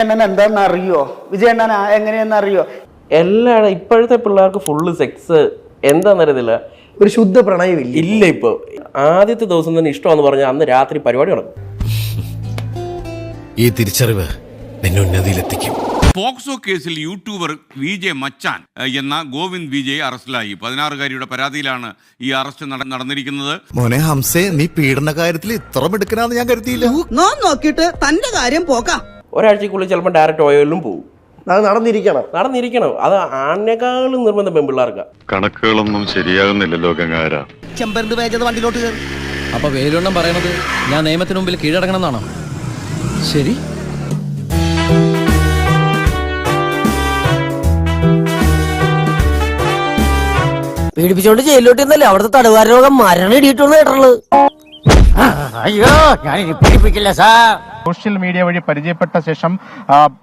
വിജയണ്ണൻ എന്താണെന്ന് അറിയോ വിജയണ്ണൻ എങ്ങനെയെന്ന് അറിയോ എല്ലായിടും ഇപ്പോഴത്തെ പിള്ളേർക്ക് ഫുള്ള് സെക്സ് എന്താണെന്നറിയത്തില്ല ഒരു ശുദ്ധ പ്രണയമില്ല? ഇല്ല ഇപ്പോൾ ആദ്യത്തെ ദിവസം തന്നെ ഇഷ്ടമാണെന്ന് പറഞ്ഞ അന്ന് രാത്രി പരിപാടി നടക്കും. ഈ തിരിച്ചറിവ് നിന്നെ ഉന്നതിയിലെത്തിക്കും. പോക്സോ കേസിൽ യൂട്യൂബർ വി ജെ മച്ചാൻ എന്ന ഗോവിന്ദ് വിജയ് അറസ്റ്റിലായി. പതിനാറുകാരിയുടെ പരാതിയിലാണ് ഈ അറസ്റ്റ് നടന്നിരിക്കുന്നത്. മോനെ ഹംസേ നീ പീഡന കാര്യത്തിൽ ഇത്ര മിടുക്കനാന്ന് ഞാൻ കരുതിയില്ല. നോം നോക്കിയിട്ട് തന്റെ കാര്യം പോക്കാം. ഒരാഴ്ചക്കുള്ളിൽ ചിലപ്പോൾ ഡയറക്റ്റ് ഓയിലും പോകും അത് നടന്നിരിക്കണം. നടന്നിരിക്കണം. അത് ആണിനേക്കാളും നിർബന്ധം പെൺപിള്ളേർക്ക്. കണക്കുകളൊന്നും ശരിയാകുന്നില്ലല്ലോ ഗംഗാര ചെമ്പരന്ത് വേഗത വണ്ടിയിലോട്ട് അപ്പൊ വേലുണ്ണം പറയണത് ഞാൻ നിയമത്തിന് മുമ്പിൽ കീഴടങ്ങണം എന്നാണോ ശരി. പീഡിപ്പിച്ചോണ്ട് ജയിലിലോട്ട് ഇന്നല്ലേ അവിടുത്തെ തടവുകാര രോഗം മരണം ഇടിയിട്ടുള്ള കേട്ടുള്ളത് അയ്യോ ഞാൻ ഇനി പീഡിപ്പിക്കില്ല സാർ. സോഷ്യൽ മീഡിയ വഴി പരിചയപ്പെട്ട ശേഷം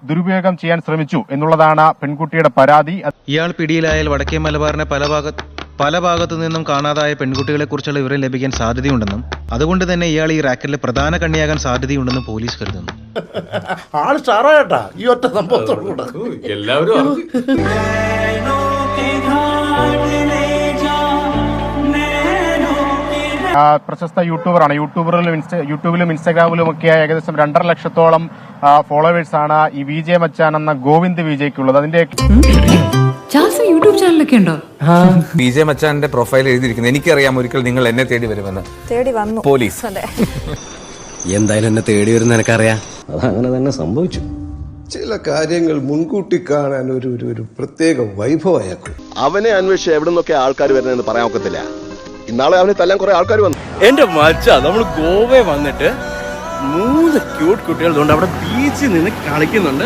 ദുരുപയോഗം ചെയ്യാൻ ശ്രമിച്ചു എന്നുള്ളതാണ് പെൺകുട്ടിയുടെ പരാതി. ഇയാൾ പിടിയിലായാൽ വടക്കേ മലബാറിനെ പല ഭാഗത്ത് പല ഭാഗത്തു നിന്നും കാണാതായ പെൺകുട്ടികളെ കുറിച്ചുള്ള വിവരം ലഭിക്കാൻ സാധ്യതയുണ്ടെന്നും അതുകൊണ്ട് തന്നെ ഇയാൾ ഈ റാക്കറ്റിലെ പ്രധാന കണ്ണിയാകാൻ സാധ്യതയുണ്ടെന്നും പോലീസ് കരുതുന്നു. ആൾ സ്റ്റാറായിട്ടാ ഈ ഒറ്റ സംഭവത്തോടുകൂടെ. ആ, പ്രശസ്ത യൂട്യൂബറാണ്. യൂട്യൂബറിലും ഇൻസ്റ്റ- യൂട്യൂബിലും ഇൻസ്റ്റാഗ്രാമിലും ഒക്കെ ഏകദേശം രണ്ടര ലക്ഷത്തോളം ഫോളോവേഴ്സാണ് ആണ് ഈ വി ജെ മച്ചാൻ എന്ന ഗോവിന്ദ് വിജയ്ക്കുള്ളത്. അതിന്റെ യൂട്യൂബ് ചാനലൊക്കെ ഉണ്ടോ? ജെ മച്ചാന്റെ പ്രൊഫൈൽ എഴുതിയിരിക്കുന്നത് എനിക്കറിയാം. ഒരിക്കൽ നിങ്ങൾ എന്നെ തേടി വരുമെന്ന്. തേടി വന്നു. പോലീസ്. എന്തായാലും എന്നെ തേടി വരുന്ന എനിക്കറിയാം അതങ്ങനെ തന്നെ സംഭവിച്ചു. ചില കാര്യങ്ങൾ മുൻകൂട്ടി കാണാൻ ഒരു ഒരു ഒരു പ്രത്യേക വൈഭവമായ അവനെ അന്വേഷിച്ച് എവിടെ നിന്നൊക്കെ ആൾക്കാർ വരുന്നതെന്ന് പറയാൻ ഒക്കത്തില്ല. ഇന്നാളെ അവനെ തല്ലാൻ കുറെ ആൾക്കാർ വന്നു. എന്റെ മച്ച നമ്മൾ ഗോവയിൽ വന്നിട്ട് മൂന്ന് ക്യൂട്ട് കുട്ടികൾ കൊണ്ട് അവിടെ ബീച്ചിൽ നിന്ന് കളിക്കുന്നുണ്ട്.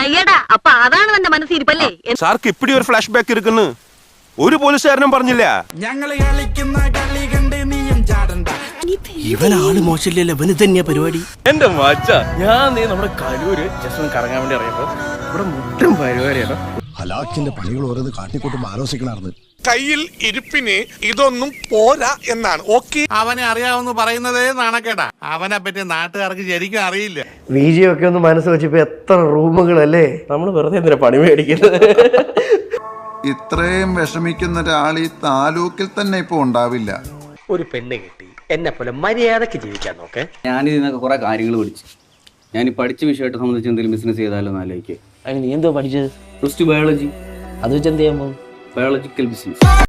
അയ്യടാ അപ്പൊ അതാണ് തന്റെ മനസ്സിരിപ്പല്ലേ? സാർക്ക് ഇപ്പിടി ഒരു ഫ്ലാഷ് ബാക്ക് ഇരിക്കുന്നു. ഒരു പോലീസുകാരനും പറഞ്ഞില്ല. ഇവനാൾ മോശമില്ലല്ലോ ഇവന് തന്നെയാ പരിപാടി. എന്റെ മച്ച ഞാൻ നീ നമ്മുടെ കലൂര് ജസ്റ്റ് ഒന്ന് കറങ്ങാൻ വേണ്ടി അറിയപ്പോ ഇവിടെ മുട്ടും പരിപാടിയാണ് ഹലാക്കിന്റെ പണികൾ ഓരോന്ന് കാട്ടിക്കൂട്ടും ആലോചിക്കണാർന്ന് കയ്യിൽ ഇരിപ്പിന് ഇതൊന്നും പോരാ എന്നാണ്. ഓക്കെ? അവനെ അറിയാവുന്ന പറയുന്നതേ നാണക്കേടാ. അവനെ പറ്റി നാട്ടുകാർക്ക് ശരിക്കും അറിയില്ല. വിജയൊക്കെ ഒന്ന് മനസ്സ് വെച്ചപ്പോ എത്ര റൂമുകളല്ലേ നമ്മൾ വെറുതെ എന്തിനാ പണി മേടിക്കുന്നത്? ഇത്രയും വിഷമിക്കുന്ന ഒരാൾ ഈ താലൂക്കിൽ തന്നെ ഇപ്പൊ ഉണ്ടാവില്ല. ഒരു പെണ്ണ് കിട്ടി എന്നെ പോലെ മര്യാദയ്ക്ക് ജീവിക്കാൻ നോക്കെ. ഞാൻ ഇതിനൊക്കെ കുറെ കാര്യങ്ങൾ പഠിച്ചു. ഞാൻ ഈ പഠിച്ച വിഷയമായിട്ട് സംബന്ധിച്ച് എന്തെങ്കിലും ബിസിനസ് ചെയ്താലോ എന്ന് ആലോചിക്കുക. അതിന് നീ എന്തോ പഠിച്ചത്? പ്ലസ് ടു ബയോളജി അത് വെച്ച് എന്ത് ചെയ്യാൻ പോകും? Biological business